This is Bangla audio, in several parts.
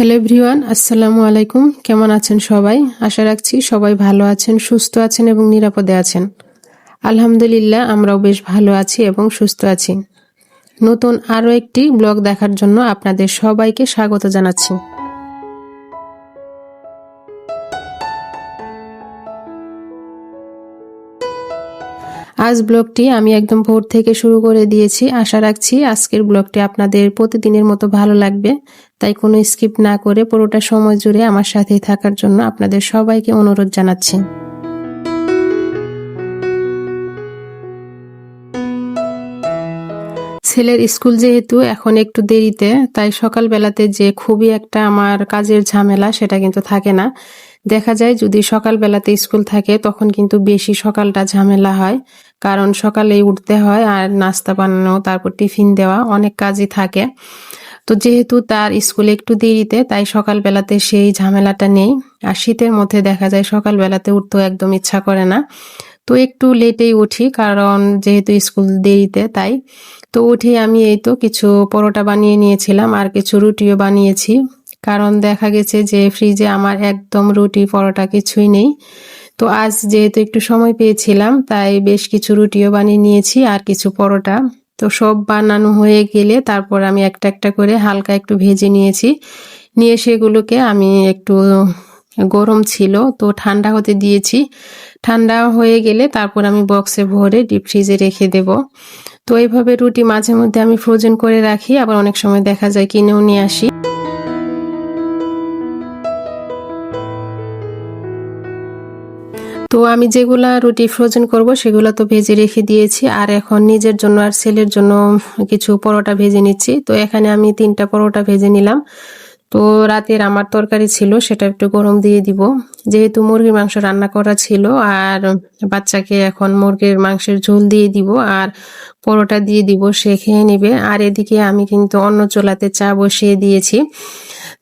হ্যালো এভরিওয়ান, আসসালামু আলাইকুম। কেমন আছেন সবাই? আশা রাখছি সবাই ভালো আছেন, সুস্থ আছেন এবং নিরাপদে আছেন। আলহামদুলিল্লাহ, আমরাও বেশ ভালো আছি এবং সুস্থ আছি। নতুন আরও একটি ব্লগ দেখার জন্য আপনাদের সবাইকে স্বাগত জানাচ্ছি। আজ ব্লগটি আমি একদম ভোর থেকে শুরু করে দিয়েছি। আশা রাখছি আজকের ব্লগটি আপনাদের প্রতিদিনের মতো ভালো লাগবে। তাই কোনো স্কিপ না করে পুরোটা সময় জুড়ে আমার সাথেই থাকার জন্য আপনাদের সবাইকে অনুরোধ জানাচ্ছি। ছেলের স্কুল যেহেতু এখন একটু দেরিতে, তাই সকালবেলাতে যে খুবই একটা আমার কাজের ঝামেলা সেটা কিন্তু থাকে না। দেখা যায় যদি সকালবেলাতে স্কুল থাকে, তখন কিন্তু বেশি সকালটা ঝামেলা হয়। কারণ সকালেই উঠতে হয় আর নাস্তা বানানো, তারপর টিফিন দেওয়া অনেক কাজই থাকে। তো যেহেতু তার স্কুলে একটু দেরিতে, তাই সকালবেলাতে সেই ঝামেলাটা নেই। আর শীতের মধ্যে দেখা যায় সকালবেলাতে উঠতেও একদম ইচ্ছা করে না। তো একটু লেটেই উঠি, কারণ যেহেতু স্কুল দেরিতে, তাই। তো উঠে আমি এই তো কিছু পরোটা বানিয়ে নিয়েছিলাম আর কিছু রুটিও বানিয়েছি। কারণ দেখা গেছে যে ফ্রিজে আমার একদম রুটি পরোটা কিছুই নেই। তো আজ যেহেতু একটু সময় পেয়েছিলাম, তাই বেশ কিছু রুটিও বানিয়ে নিয়েছি আর কিছু পরোটা। তো সব বানানো হয়ে গেলে তারপর আমি একটা একটা করে হালকা একটু ভেজে নিয়েছি। নিয়ে সেগুলোকে আমি একটু গরম ছিল, তো ঠান্ডা হতে দিয়েছি। ঠান্ডা হয়ে গেলে তারপর আমি বক্সে ভরে ডিপ ফ্রিজে রেখে দেব। তো এইভাবে রুটি মাঝে মধ্যে আমি ফ্রোজেন করে রাখি, আবার অনেক সময় দেখা যায় কিনেও নিয়ে আসি। তো আমি যেগুলা রুটি ফ্রোজেন করব, সেগুলো তো ভেজে রেখে দিয়েছি। আর এখন নিজের জন্য আর ছেলের জন্য কিছু পরোটা ভেজে নিচ্ছি। তো এখানে আমি তিনটা পরোটা ভেজে নিলাম। তো রাতের আমার তরকারি ছিল, সেটা একটু গরম দিয়ে দিব। যেহেতু মুরগির মাংস রান্না করা ছিল, আর বাচ্চাকে এখন মুরগির মাংসের ঝোল দিয়ে দিব, আর পরোটা দিয়ে দিব, সে খেয়ে নিবে। আর এদিকে আমি কিন্তু অন্য চোলাতে চা বসিয়ে দিয়েছি।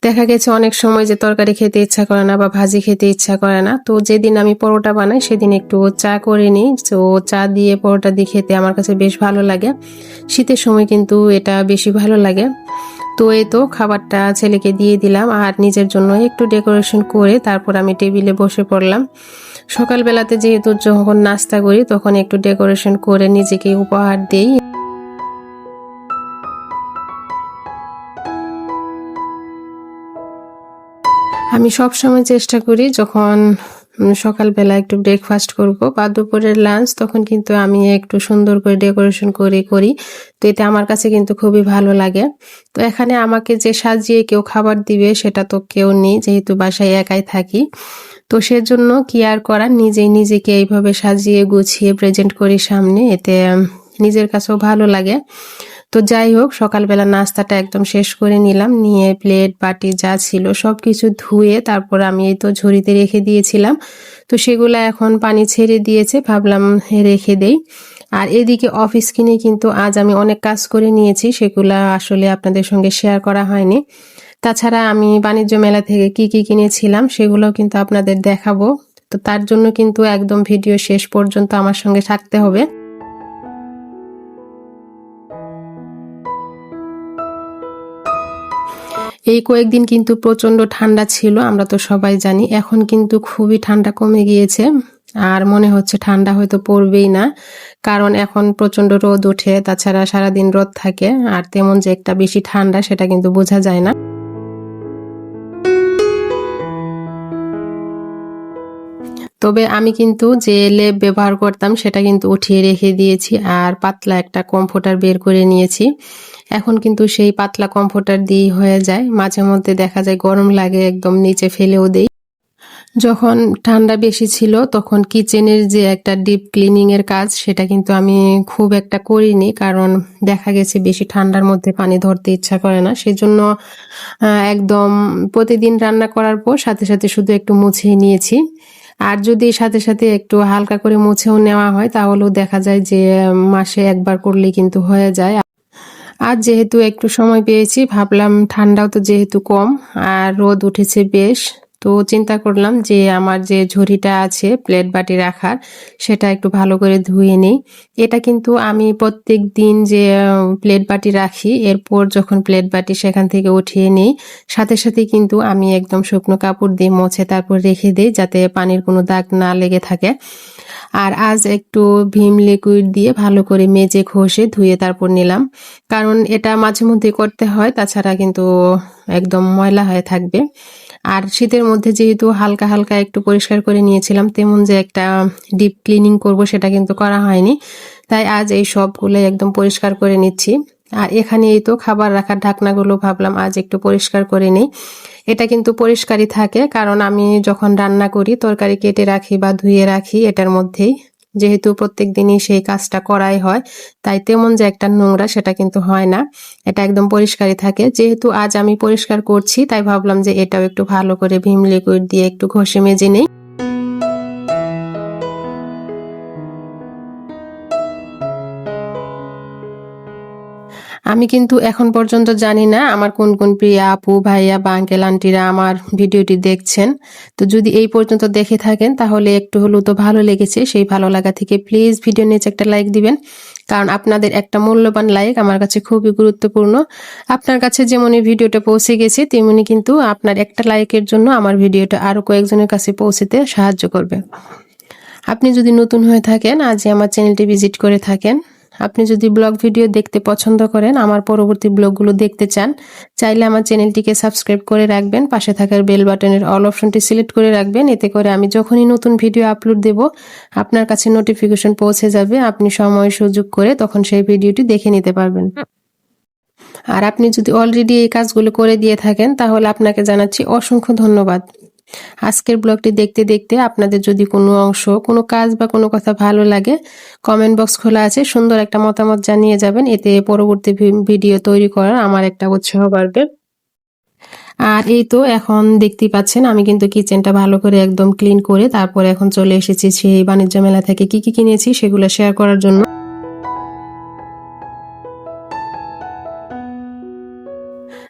দেখা গেছে অনেক সময় যে তরকারি খেতে ইচ্ছা করে না বা ভাজি খেতে ইচ্ছা করে না। তো যেদিন আমি পরোটা বানাই, সেদিন একটু চা করে নিই। তো চা দিয়ে পরোটা দিয়ে খেতে আমার কাছে বেশ ভালো লাগে। শীতের সময় কিন্তু এটা বেশি ভালো লাগে। তো এই তো খাবারটা ছেলেকে দিয়ে দিলাম আর নিজের জন্য একটু ডেকোরেশন করে তারপর আমি টেবিলে বসে পড়লাম। সকালবেলাতে যেহেতু যখন নাস্তা করি, তখন একটু ডেকোরেশন করে নিজেকে উপহার দিই। আমি সব সময় চেষ্টা করি যখন সকালবেলা একটু ব্রেকফাস্ট করব বা দুপুরের লাঞ্চ তখন কিন্তু আমি একটু সুন্দর করে ডেকোরেশন করে করি। তো এটা আমার কাছে কিন্তু খুবই ভালো লাগে। তো এখানে আমাকে যে সাজিয়ে কেউ খাবার দিবে সেটা তো কেউ নেই, যেহেতু বাসায় একাই থাকি। তো সেজন্য কি আর করার নিজেই নিজেকে এইভাবে সাজিয়ে গুছিয়ে প্রেজেন্ট করি সামনে, এতে নিজের কাছেও ভালো লাগে। তো যাই হোক, সকালবেলা নাস্তাটা একদম শেষ করে নিলাম। নিয়ে প্লেট বাটি যা ছিল সব কিছু ধুয়ে তারপর আমি এই তো ঝুড়িতে রেখে দিয়েছিলাম। তো সেগুলো এখন পানি ছেড়ে দিয়েছে, ভাবলাম রেখে দেই। আর এদিকে অফিস কিনে কিন্তু আজ আমি অনেক কাজ করে নিয়েছি, সেগুলা আসলে আপনাদের সঙ্গে শেয়ার করা হয়নি। তাছাড়া আমি বাণিজ্য মেলা থেকে কি কি কিনেছিলাম, সেগুলোও কিন্তু আপনাদের দেখাবো। তো তার জন্য কিন্তু একদম ভিডিও শেষ পর্যন্ত আমার সঙ্গে থাকতে হবে। এই কয়েকদিন কিন্তু প্রচণ্ড ঠান্ডা ছিল, আমরা তো সবাই জানি। এখন কিন্তু খুবই ঠান্ডা কমে গিয়েছে, আর মনে হচ্ছে ঠান্ডা হয়তো পড়বেই না, কারণ এখন প্রচণ্ড রোদ ওঠে, তাছাড়া সারাদিন রোদ থাকে, আর তেমন যে একটা বেশি ঠান্ডা সেটা কিন্তু বোঝা যায় না। তবে আমি কিন্তু যে লেপ ব্যবহার করতাম সেটা কিন্তু উঠিয়ে রেখে দিয়েছি, আর পাতলা একটা কমফোর্টার বের করে নিয়েছি। এখন কিন্তু সেই পাতলা কমফোর্টার দিয়েই হয়ে যায়। মাঝে মধ্যে দেখা যায় গরম লাগে, একদম নিচে ফেলেও দেই। যখন ঠান্ডা বেশি ছিল, তখন কিচেনের যে একটা ডিপ ক্লিনিং এর কাজ, সেটা কিন্তু আমি খুব একটা করিনি, কারণ দেখা গেছে বেশি ঠান্ডার মধ্যে পানি ধরতে ইচ্ছা করে না। সেজন্য একদম প্রতিদিন রান্না করার পর সাথে সাথে শুধু একটু মুছিয়ে নিয়েছি। আর যদি সাথে সাথে একটু হালকা করে মুছেও নেওয়া হয়, তাহলেও দেখা যায় যে, মাসে একবার করলে কিন্তু হয়ে যায়। আর যেহেতু একটু সময় পেয়েছি ভাবলাম ঠান্ডাও তো যেহেতু কম আর রোদ উঠেছে বেশ। তো চিন্তা করলাম যে আমার যে ঝুড়িটা আছে প্লেট বাটি রাখার, সেটা একটু ভালো করে ধুয়ে নিই। এটা কিন্তু আমি প্রত্যেক দিন যে প্লেট বাটি রাখি, এরপর যখন প্লেট বাটি সেখান থেকে উঠিয়ে নিই, সাথে সাথে কিন্তু আমি একদম শুকনো কাপড় দিয়ে মুছে তারপর রেখে দিই যাতে পানির কোনো দাগ না লেগে থাকে। আর আজ একটু ভীম লিকুইড দিয়ে ভালো করে মেজে ঘষে ধুয়ে তারপর নিলাম। কারণ এটা মাঝে মধ্যে করতে হয়, তাছাড়া কিন্তু একদম ময়লা হয়ে থাকবে। আর শীতের মধ্যে যেহেতু হালকা হালকা একটু পরিষ্কার করে নিয়েছিলাম, তেমন যে একটা ডিপ ক্লিনিং করব সেটা কিন্তু করা হয়নি। তাই আজ এই সবগুলো একদম পরিষ্কার করে নিচ্ছি। আর এখানে এই তো খাবার রাখার ঢাকনাগুলো ভাবলাম আজ একটু পরিষ্কার করে নিই। এটা কিন্তু পরিষ্কারই থাকে, কারণ আমি যখন রান্না করি, তরকারি কেটে রাখি বা ধুয়ে রাখি, এটার মধ্যেই। যেহেতু প্রত্যেক দিনই সেই কাজটা করাই হয়, তাই তেমন যে একটা নোংরা সেটা কিন্তু হয় না। এটা একদম পরিষ্কারই থাকে। যেহেতু আজ আমি পরিষ্কার করছি, তাই ভাবলাম যে এটাও একটু ভালো করে ভীম লিকুইড দিয়ে একটু ঘষে মেজে নেই। আমি কিন্তু এখন পর্যন্ত জানি না আমার কোন কোন প্রিয়া আপু, ভাইয়া বা আঙ্কেল আন্টিরা আমার ভিডিওটি দেখছেন। তো যদি এই পর্যন্ত দেখে থাকেন, তাহলে একটু হলেও তো ভালো লেগেছে। সেই ভালো লাগা থেকে প্লিজ ভিডিও নিচে একটা লাইক দিবেন। কারণ আপনাদের একটা মূল্যবান লাইক আমার কাছে খুবই গুরুত্বপূর্ণ। আপনার কাছে যেমন এই ভিডিওটা পৌঁছে গেছে, তেমনি কিন্তু আপনার একটা লাইকের জন্য আমার ভিডিওটা আরও কয়েকজনের কাছে পৌঁছতে সাহায্য করবে। আপনি যদি নতুন হয়ে থাকেন, আজই আমার চ্যানেলটি ভিজিট করে থাকেন। আপনি যদি ব্লগ ভিডিও দেখতে পছন্দ করেন, আমার পরবর্তী ব্লগগুলো দেখতে চান, চাইলে আমার চ্যানেলটিকে সাবস্ক্রাইব করে রাখবেন, পাশে থাকার বেল বাটনের অল অপশনটি সিলেক্ট করে রাখবেন, এতে করে আমি যখনই নতুন ভিডিও আপলোড দেব, আপনার কাছে নোটিফিকেশন পৌঁছে যাবে, আপনি সময় সুযোগ করে তখন সেই ভিডিওটি দেখে নিতে পারবেন। আর আপনি যদি অলরেডি এই কাজগুলো করে দিয়ে থাকেন, তাহলে আপনাকে জানাচ্ছি অসংখ্য ধন্যবাদ। আজকের ব্লগটি দেখতে দেখতে আপনাদের যদি কোনো অংশ, কোনো কাজ বা কোনো কথা ভালো লাগে কমেন্ট বক্স খোলা আছে, সুন্দর একটা মতামত জানিয়ে যাবেন। এতে পরবর্তী ভিডিও তৈরি করার আমার একটা উৎসাহ বাড়বে। আর এই তো এখন দেখতেই পাচ্ছেন, আমি কিন্তু কিচেনটা ভালো করে একদম ক্লিন করে তারপরে এখন চলে এসেছি সেই বাণিজ্য মেলা থেকে কি কি কিনেছি সেগুলো শেয়ার করার জন্য।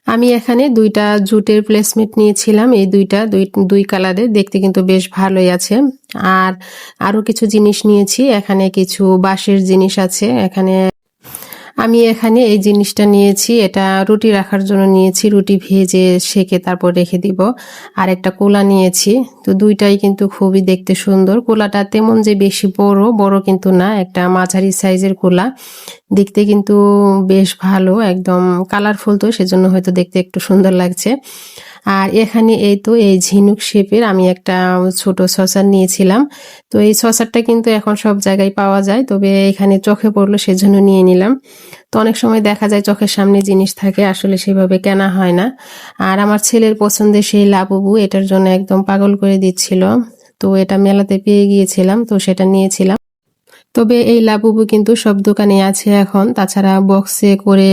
আমি এখানে দুইটা জুটের প্লেসমেন্ট নিয়েছিলাম। এই দুইটা, দুই দুই কালারের দেখতে কিন্তু বেশ ভালোই আছে। আর আরও কিছু জিনিস নিয়েছি। এখানে কিছু বাঁশের জিনিস আছে। এখানে আমি এখানে এই জিনিসটা নিয়েছি। এটা রুটি রাখার জন্য নিয়েছি। রুটি ভেজে সেকে তারপর রেখে দিব। আর একটা কোলা নিয়েছি। তো দুইটাই কিন্তু খুবই দেখতে সুন্দর। কোলাটা তেমন যে বেশি বড় বড় কিন্তু না। একটা মাঝারি সাইজের কোলা। দেখতে কিন্তু বেশ ভালো, একদম কালারফুল তো, সেজন্য হয়তো দেখতে একটু সুন্দর লাগছে। আর এখানে এই তো এই ঝিনুক শেপের আমি একটা ছোট সসার নিয়েছিলাম। তো এই সসারটা কিন্তু এখন সব জায়গায় পাওয়া যায়, তবে এখানে চোখে পড়ল, সেজন্য নিয়ে নিলাম। তো অনেক সময় দেখা যায় চোখের সামনে জিনিস থাকে, আসলে সেভাবে কেনা হয় না। আর আমার ছেলের পছন্দের সেই লাবুবু, এটার জন্য একদম পাগল করে দিচ্ছিল। তো এটা মেলাতে পেয়ে গিয়েছিলাম, তো সেটা নিয়েছিলাম। তবে এই লাবুবু কিন্তু সব দোকানে আছে এখন। তাছাড়া বক্সে করে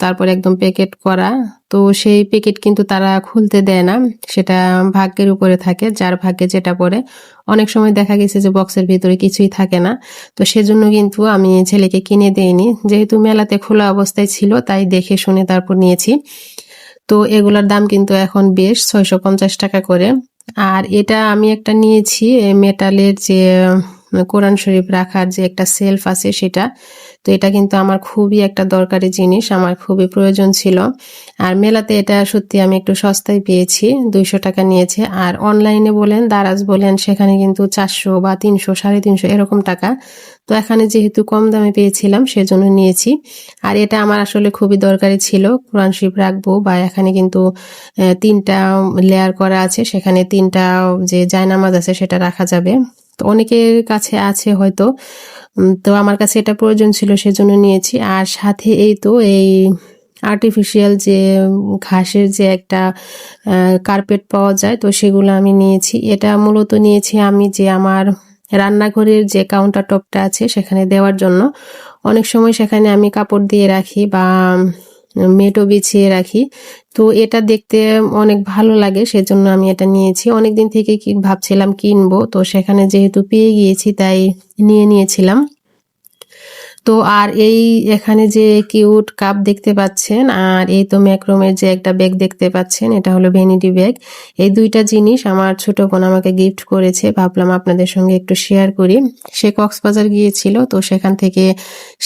তারপর একদম প্যাকেট করা। তো সেই প্যাকেট কিন্তু তারা খুলতে দেয় না। সেটা ভাগ্যের উপরে থাকে, যার ভাগ্যে যেটা পড়ে। অনেক সময় দেখা গেছে যে বক্সের ভিতরে কিছুই থাকে না। তো সেজন্য কিন্তু আমি ছেলেকে কিনে দেইনি। যেহেতু মেলাতে খোলা অবস্থায় ছিল, তাই দেখে শুনে তারপর নিয়েছি। তো এগুলার দাম কিন্তু এখন বেশ, ছয়শো পঞ্চাশ টাকা করে। আর এটা আমি একটা নিয়েছি মেটালের যে কোরআন শরীফ রাখার যে একটা সেলফ আছে সেটা, তো এটা কিন্তু আমার খুবই একটা দরকারি জিনিস, আমার খুবই প্রয়োজন ছিল। আর মেলাতে এটা সত্যি আমি একটু সস্তায় পেয়েছি, দুইশো টাকা নিয়েছে। আর অনলাইনে বলেন, দারাজ বলেন, সেখানে কিন্তু চারশো বা তিনশো, সাড়ে তিনশো এরকম টাকা। তো এখানে যেহেতু কম দামে পেয়েছিলাম, সেজন্য নিয়েছি। আর এটা আমার আসলে খুবই দরকারি ছিল, কোরআন শরীফ রাখব বা এখানে কিন্তু তিনটা লেয়ার করা আছে, সেখানে তিনটা যে জায়নামাজ আছে সেটা রাখা যাবে। তো অনেকের কাছে আছে হয়তো। তো আমার কাছে এটা প্রয়োজন ছিল সেজন্য নিয়েছি। আর সাথে এই তো এই আর্টিফিশিয়াল যে ঘাসের যে একটা কার্পেট পাওয়া যায়, তো সেগুলো আমি নিয়েছি। এটা মূলত নিয়েছি আমি যে আমার রান্নাঘরের যে কাউন্টার টপটা আছে সেখানে দেওয়ার জন্য। অনেক সময় সেখানে আমি কাপড় দিয়ে রাখি বা মেটও বিছিয়ে রাখি। তো এটা দেখতে অনেক ভালো লাগে, সেজন্য আমি এটা নিয়েছি। অনেকদিন থেকে কি ভাবছিলাম কিনবো, তো সেখানে যেহেতু পেয়ে গিয়েছি, তাই নিয়ে নিয়েছিলাম। তো আর এই এখানে যে কিউট কাপ দেখতে পাচ্ছেন, আর এই তো ম্যাক্রোমের যে একটা ব্যাগ দেখতে পাচ্ছেন, এটা হলো ভ্যানিটি ব্যাগ এই দুইটা জিনিস আমার ছোট বোন আমাকে গিফট করেছে, ভাবলাম আপনাদের সঙ্গে একটু শেয়ার করি। সে কক্সবাজার গিয়েছিল, তো সেখান থেকে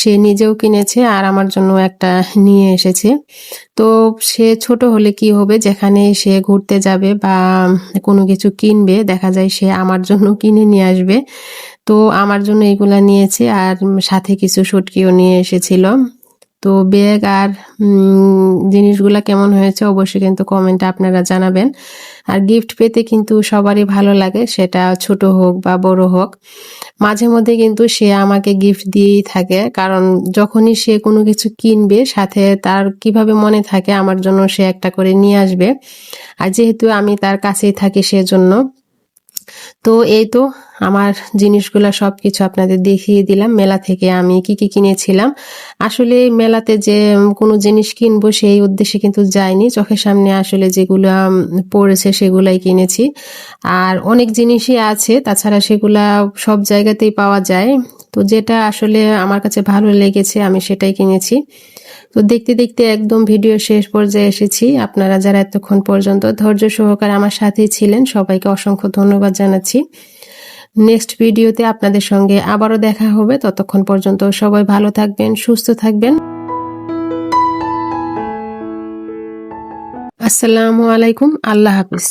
সে নিজেও কিনেছে আর আমার জন্য একটা নিয়ে এসেছে। তো সে ছোট হলে কি হবে, যেখানে সে ঘুরতে যাবে বা কোনো কিছু কিনবে, দেখা যায় সে আমার জন্য কিনে নিয়ে আসবে। তো আমার জন্য এগুলা নিয়েছে আর সাথে কিছু শুটকিও নিয়ে এসেছিল। তো ব্যাগ আর জিনিসগুলো কেমন হয়েছে অবশ্যই কিন্তু কমেন্টে আপনারা জানাবেন। আর গিফট পেতে কিন্তু সবারই ভালো লাগে, সেটা ছোট হোক বা বড় হোক। মাঝে মধ্যে কিন্তু সে আমাকে গিফট দিয়েই থাকে, কারণ যখনই সে কোনো কিছু কিনবে, সাথে তার কীভাবে মনে থাকে, আমার জন্য সে একটা করে নিয়ে আসবে। আর যেহেতু আমি তার কাছেই থাকি সেজন্য তো এই তো আমার জিনিসগুলো সব কিছু আপনাদের দেখিয়ে দিলাম। মেলা থেকে আমি কি কি কিনেছিলাম। আসলে মেলাতে যে কোনো জিনিস কিনবো সেই উদ্দেশ্যে কিন্তু যাইনি। চোখের সামনে আসলে যেগুলো পড়েছে সেগুলাই কিনেছি। আর অনেক জিনিসই আছে, তাছাড়া সেগুলা সব জায়গাতেই পাওয়া যায়। তো যেটা আসলে আমার কাছে ভালো লেগেছে, আমি সেটাই কিনেছি। তো দেখতে দেখতে একদম ভিডিও শেষ পর্যায়ে এসেছি। আপনারা যারা এতক্ষণ পর্যন্ত ধৈর্য সহকারে আমার সাথেই ছিলেন, সবাইকে অসংখ্য ধন্যবাদ জানাচ্ছি। নেক্সট ভিডিওতে আপনাদের সঙ্গে আবারও দেখা হবে। ততক্ষণ পর্যন্ত সবাই ভালো থাকবেন, সুস্থ থাকবেন। আসসালামু আলাইকুম, আল্লাহ হাফিজ।